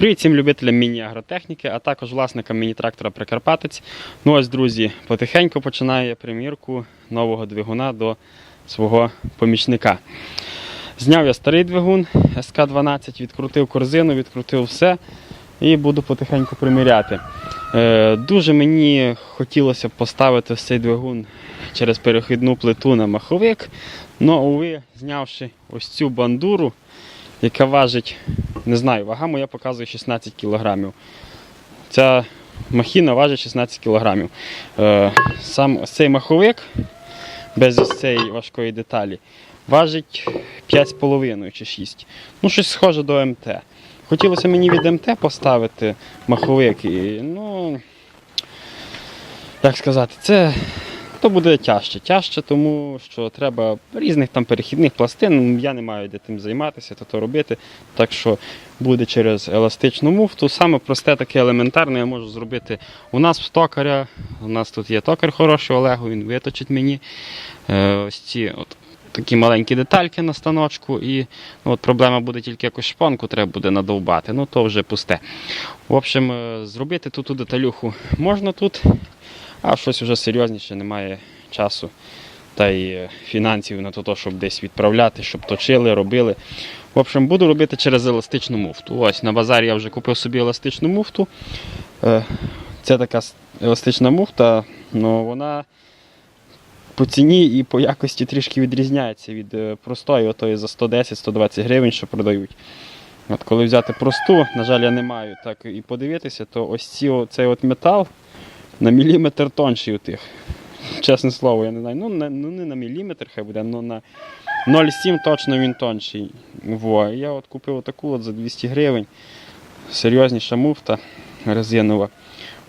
Привіт всім любителям міні-агротехніки, а також власникам міні-трактора Прикарпатець. Ну ось, друзі, потихеньку починаю я примірку нового двигуна до свого помічника. Зняв я старий двигун СК-12, відкрутив корзину, відкрутив все і буду потихеньку приміряти. Е, дуже мені хотілося поставити цей двигун через перехідну плиту на маховик. але, уви, знявши ось цю бандуру, яка важить, не знаю, вага моя показує 16 кг. Ця махіна важить 16 кг. Е, сам цей маховик без цієї важкої деталі важить 5,5 чи 6. Ну, щось схоже до МТ. Хотілося мені від МТ поставити маховик. І, ну, як сказати, це то буде тяжче. Тяжче, тому що треба різних там перехідних пластин. Ну, Я не маю де тим займатися, то, то робити. Так що буде через еластичну муфту. Саме просте таке елементарне я можу зробити. У нас в токаря, у нас тут є токар хороший Олегу, він виточить мені е, ось ці от такі маленькі детальки на станочку. І ну, от проблема буде тільки якусь шпонку треба буде надовбати. Ну то вже пусте. В общем, е, зробити тут ту деталюху можна тут, а щось вже серйозніше немає часу та й е, фінансів на то, щоб десь відправляти, щоб точили, робили. В общем, буду робити через еластичну муфту. Ось на базарі я вже купив собі еластичну муфту. Е, Це така еластична муфта, ну вона по ціні і по якості трішки відрізняється від е, простої, отої за 110-120 гривень, що продають. От коли взяти просту, на жаль, я не маю так і подивитися, то ось ці, цей от метал на міліметр тонший у тих. Чесне слово, я не знаю. Ну, не, ну не на міліметр, хай буде, але на 0,7 точно він тонший. Во. Я от купив отаку от за 200 гривень. Серйозніша муфта резинова.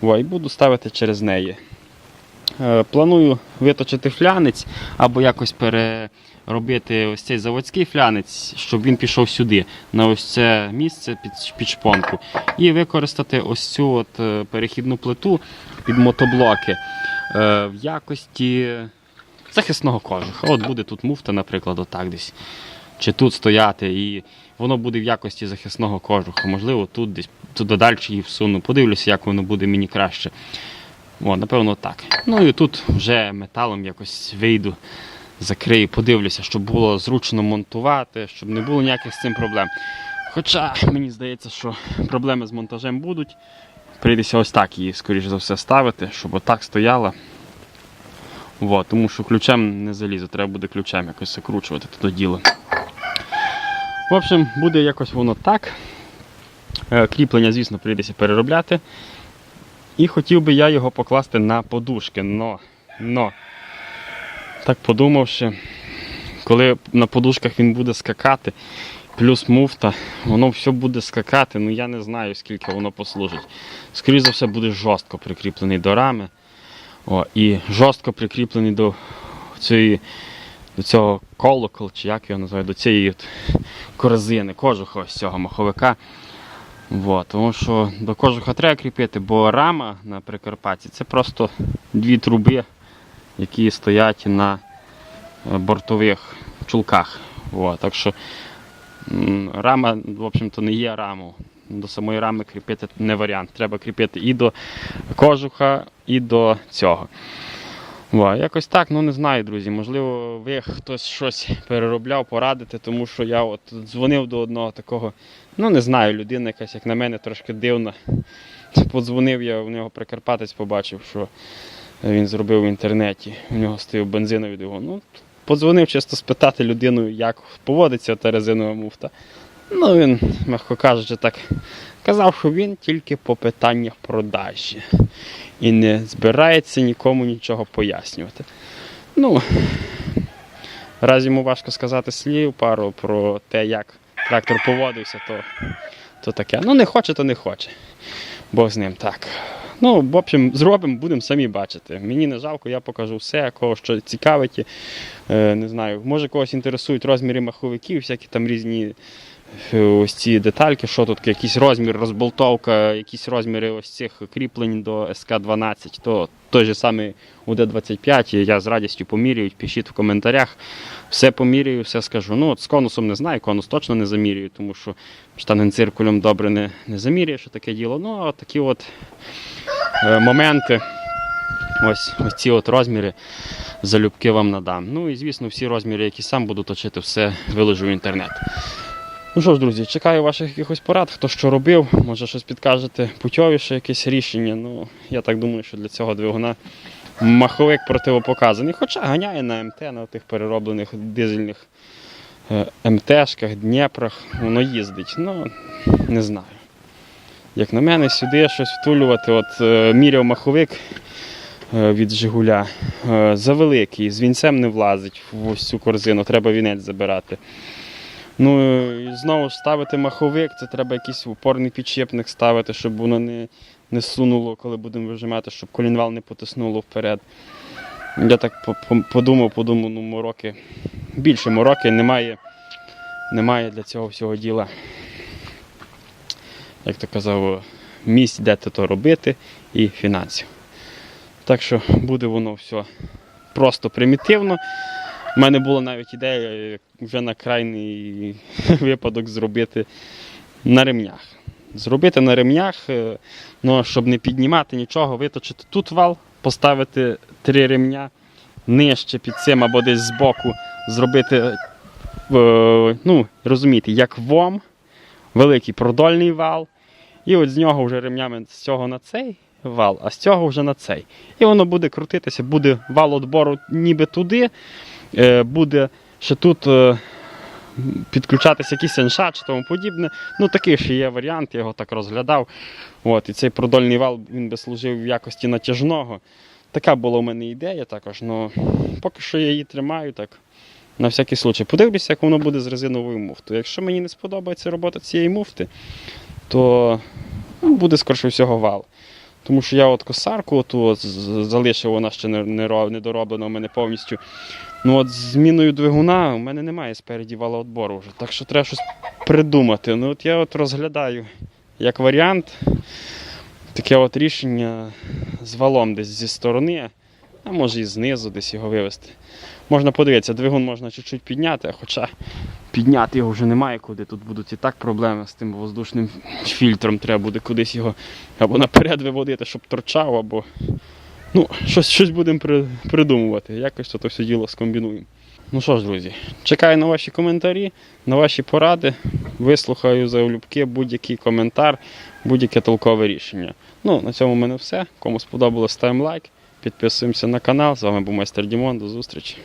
Во, і буду ставити через неї. Е, Планую виточити флянець або якось переробити ось цей заводський флянець, щоб він пішов сюди, на ось це місце під, під шпонку. І використати ось цю от е, перехідну плиту під мотоблоки е, в якості захисного кожуха. От буде тут муфта, наприклад, отак десь. Чи тут стояти, і воно буде в якості захисного кожуха. Можливо, тут десь туди далі її всуну. Подивлюся, як воно буде мені краще. О, напевно, так. Ну і тут вже металом якось вийду, закрию, подивлюся, щоб було зручно монтувати, щоб не було ніяких з цим проблем. Хоча мені здається, що проблеми з монтажем будуть. Прийдеться ось так її, скоріш за все, ставити, щоб отак стояла. Во, тому що ключем не залізу, треба буде ключем якось закручувати туди діло. В общем, буде якось воно так. Е, Кріплення, звісно, прийдеться переробляти. І хотів би я його покласти на подушки. Но, но, так подумавши, коли на подушках він буде скакати, плюс муфта, воно все буде скакати, ну я не знаю, скільки воно послужить. Скоріше за все, буде жорстко прикріплений до рами. О, і жорстко прикріплений до цієї, до цього колокол, чи як його називають, до цієї от корзини, кожуха ось цього маховика. Вот, тому що до кожуха треба кріпити, бо рама на Прикарпатті це просто дві труби, які стоять на е, бортових чулках. Вот, так що рама, в общем-то, не є раму. До самої рами кріпити не варіант. Треба кріпити і до кожуха, і до цього. Во, якось так, ну не знаю, друзі. Можливо, ви хтось щось переробляв, порадите, тому що я от дзвонив до одного такого, ну не знаю, людина якась, як на мене, трошки дивна. Подзвонив я, у нього Прикарпатець побачив, що він зробив в інтернеті. У нього стояв бензиновий двигун. Ну, подзвонив чисто спитати людину, як поводиться та резинова муфта. Ну, він, мягко кажучи, так казав, що він тільки по питаннях продажі і не збирається нікому нічого пояснювати. Ну, раз йому важко сказати слів пару про те, як трактор поводився, то, то таке. Ну, не хоче, то не хоче. Бог з ним так. Ну, в общем, зробимо, будемо самі бачити. Мені не жалко, я покажу все, кого що цікавить. Е, не знаю, може когось інтересують розміри маховиків, всякі там різні е, ось ці детальки, що тут якийсь розмір, розболтовка, якісь розміри ось цих кріплень до СК-12, то той же самий УД-25, я з радістю поміряю, пишіть в коментарях. Все поміряю, все скажу. Ну, от з конусом не знаю, конус точно не замірюю, тому що штангенциркулем добре не, не замірюєш таке діло. Ну, а такі от моменти, ось, ось ці от розміри залюбки вам надам. Ну і звісно, всі розміри, які сам буду точити, все виложу в інтернет. Ну що ж, друзі, чекаю ваших якихось порад, хто що робив, може щось підкажете, путьовіше якесь рішення. Ну, я так думаю, що для цього двигуна маховик противопоказаний. Хоча ганяє на МТ, на тих перероблених дизельних е, МТшках, Днєпрох, воно їздить. Ну, не знаю. Як на мене, сюди щось втулювати, от е, міряв маховик е, від Жигуля. Е, завеликий, з вінцем не влазить в ось цю корзину, треба вінець забирати. Ну і знову ж ставити маховик, це треба якийсь опорний підшипник ставити, щоб воно не, не сунуло, коли будемо вижимати, щоб колінвал не потиснуло вперед. Я так по- по- подумав, подумав, ну мороки. Більше мороки немає, немає для цього всього діла. Як то казав, місць, де ти то робити, і фінансів. Так що буде воно все просто примітивно. У мене була навіть ідея вже на крайній випадок зробити на ремнях. Зробити на ремнях, е, ну, щоб не піднімати нічого, виточити тут вал, поставити три ремня нижче під цим або десь збоку, зробити, е, ну, розумієте, як вом, великий продольний вал. І от з нього вже ремнями з цього на цей вал, а з цього вже на цей. І воно буде крутитися, буде вал отбору ніби туди, е, буде ще тут е, підключатися якийсь енша чи тому подібне. Ну такий ще є варіант, я його так розглядав. От, і цей продольний вал він би служив в якості натяжного. Така була у мене ідея також, але поки що я її тримаю так. На всякий случай. Подивлюся, як воно буде з резиновою муфтою. Якщо мені не сподобається робота цієї муфти, то ну, буде скорше всього вал. Тому що я от косарку з- залишив, вона ще не, дороблена у мене повністю. Ну от зміною двигуна у мене немає спереді валоотбору вже. Так що треба щось придумати. Ну от я от розглядаю як варіант таке от рішення з валом десь зі сторони, а може і знизу десь його вивести. Можна подивитися, двигун можна чуть-чуть підняти, хоча підняти його вже немає куди. Тут будуть і так проблеми з тим воздушним фільтром. Треба буде кудись його або наперед виводити, щоб торчав, або. Ну, щось, щось будемо при, придумувати. Якось то все діло скомбінуємо. Ну що ж, друзі, чекаю на ваші коментарі, на ваші поради. Вислухаю за улюбки будь-який коментар, будь-яке толкове рішення. Ну, на цьому в мене все. Кому сподобалось, ставимо лайк, підписуємося на канал. З вами був майстер Дімон. До зустрічі.